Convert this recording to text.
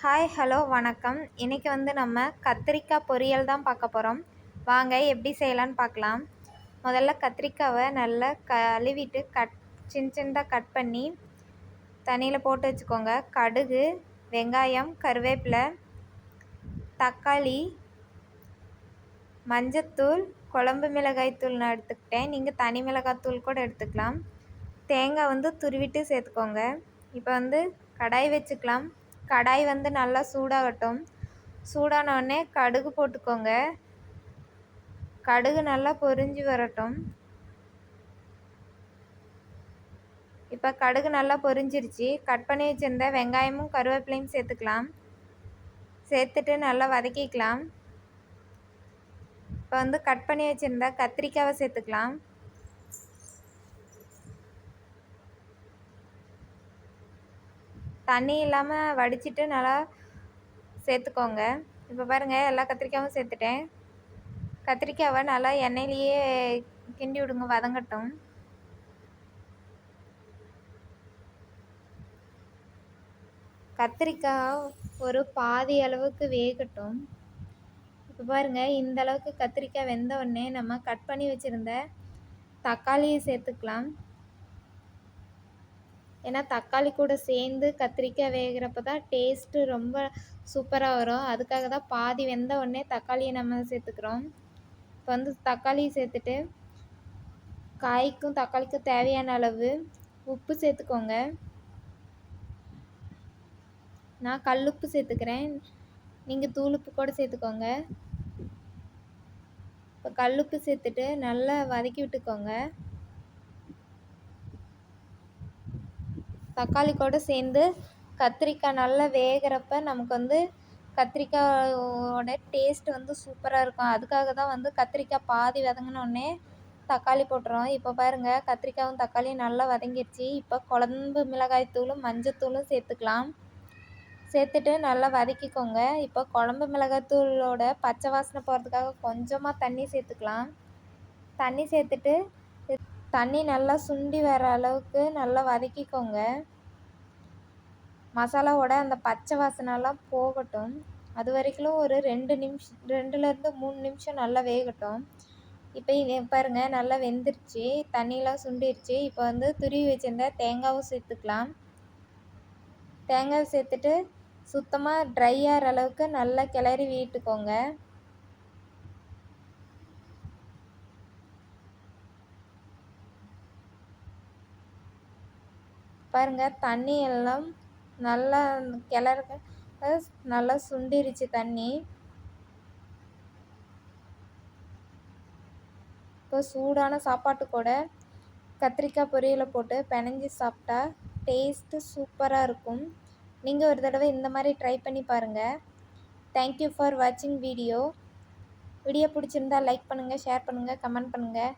Hi hello வணக்கம். இன்றைக்கி வந்து நம்ம கத்திரிக்காய் பொரியல் தான் பார்க்க போகிறோம் வாங்க எப்படி செய்யலான்னு பார்க்கலாம். முதல்ல கத்திரிக்காவை நல்லா கழுவிட்டு கட் சின்ன சின்னதாக கட் பண்ணி தண்ணியில் போட்டு வச்சுக்கோங்க. கடுகு வெங்காயம் கருவேப்பிலை தக்காளி மஞ்சத்தூள் குழம்பு மிளகாய் தூள் நான் எடுத்துக்கிட்டேன். நீங்கள் தனி மிளகாத்தூள் கூட எடுத்துக்கலாம். தேங்காய் வந்து துருவிட்டு சேர்த்துக்கோங்க. இப்போ வந்து கடாய் வச்சுக்கலாம். கடாய் வந்து நல்லா சூடாகட்டும். சூடானவுடனே கடுகு போட்டுக்கோங்க. கடுகு நல்லா பொரிஞ்சு வரட்டும். இப்போ கடுகு நல்லா பொரிஞ்சிருச்சு. கட் பண்ணி வச்சுருந்த வெங்காயமும் கருவேப்பிலையும் சேர்த்துக்கலாம். சேர்த்துட்டு நல்லா வதக்கிக்கலாம். இப்போ வந்து கட் பண்ணி வச்சுருந்த கத்திரிக்காவை சேர்த்துக்கலாம். தண்ணி இல்லாமல் வடிச்சிட்டு நல்லா சேர்த்துக்கோங்க. இப்போ பாருங்கள் எல்லா கத்திரிக்காயும் சேர்த்துட்டேன். கத்திரிக்காவை நல்லா எண்ணெயிலேயே கிண்டி விடுங்க வதங்கட்டும். கத்திரிக்காய் ஒரு பாதி அளவுக்கு வேகட்டும். இப்போ பாருங்கள் இந்த அளவுக்கு கத்திரிக்காய் வெந்த உடனே நம்ம கட் பண்ணி வச்சுருந்த தக்காளியை சேர்த்துக்கலாம். ஏன்னா தக்காளி கூட சேர்ந்து கத்திரிக்காய் வேகிறப்ப தான் டேஸ்ட்டு ரொம்ப சூப்பராக வரும். அதுக்காக தான் பாதி வெந்த உடனே தக்காளியை நம்ம சேர்த்துக்கிறோம். இப்போ வந்து தக்காளியை சேர்த்துட்டு காய்க்கும் தக்காளிக்கும் தேவையான அளவு உப்பு சேர்த்துக்கோங்க. நான் கல் உப்பு சேர்த்துக்கிறேன். நீங்கள் தூளுப்பு கூட சேர்த்துக்கோங்க. இப்போ கல் உப்பு சேர்த்துட்டு நல்லா வதக்கி விட்டுக்கோங்க. தக்காளி கூட சேர்ந்து கத்திரிக்காய் நல்லா வேகிறப்ப நமக்கு வந்து கத்திரிக்காயோட டேஸ்ட் வந்து சூப்பராக இருக்கும். அதுக்காக தான் வந்து கத்திரிக்காய் பாதி வதங்கினோடனே தக்காளி போட்டுறோம். இப்போ பாருங்கள் கத்திரிக்காயும் தக்காளியும் நல்லா வதங்கிடுச்சு இப்போ குழம்பு மிளகாய் தூளும் மஞ்சத்தூளும் சேர்த்துக்கலாம். சேர்த்துட்டு நல்லா வதக்கிக்கோங்க. இப்போ குழம்பு மிளகாய் தூளோட பச்சை வாசனை போகிறதுக்காக கொஞ்சமாக தண்ணி சேர்த்துக்கலாம். தண்ணி சேர்த்துட்டு தண்ணி நல்லா சுண்டி வர அளவுக்கு நல்லா வதக்கிக்கோங்க. மசாலாவோட அந்த பச்சை வாசனைலாம் போகட்டும். அது வரைக்கும் ஒரு ரெண்டு நிமிஷம் ரெண்டுலேருந்து மூணு நிமிஷம் நல்லா வேகட்டும். இப்போ பாருங்கள் நல்லா வெந்துருச்சு. தண்ணியெலாம் சுண்டிருச்சு. இப்போ வந்து துருவி வச்சுருந்த தேங்காவும் சேர்த்துக்கலாம். தேங்காய் சேர்த்துட்டு சுத்தமாக ட்ரை ஆகிற அளவுக்கு நல்லா கிளறி விட்டுக்கோங்க. பாருங்கள் தண்ணி எல்லாம் நல்லா கிளறு நல்லா சுண்டிருச்சு தண்ணி. இப்போ சூடான சாப்பாட்டு கூட கத்திரிக்காய் பொரியலை போட்டு பிணைஞ்சி சாப்பிட்டா டேஸ்ட்டு சூப்பராக இருக்கும். நீங்கள் ஒரு தடவை இந்த மாதிரி ட்ரை பண்ணி பாருங்கள் தேங்க்யூ ஃபார் வாட்சிங் வீடியோ வீடியோ பிடிச்சிருந்தா லைக் பண்ணுங்கள் ஷேர் பண்ணுங்கள் கமெண்ட் பண்ணுங்கள்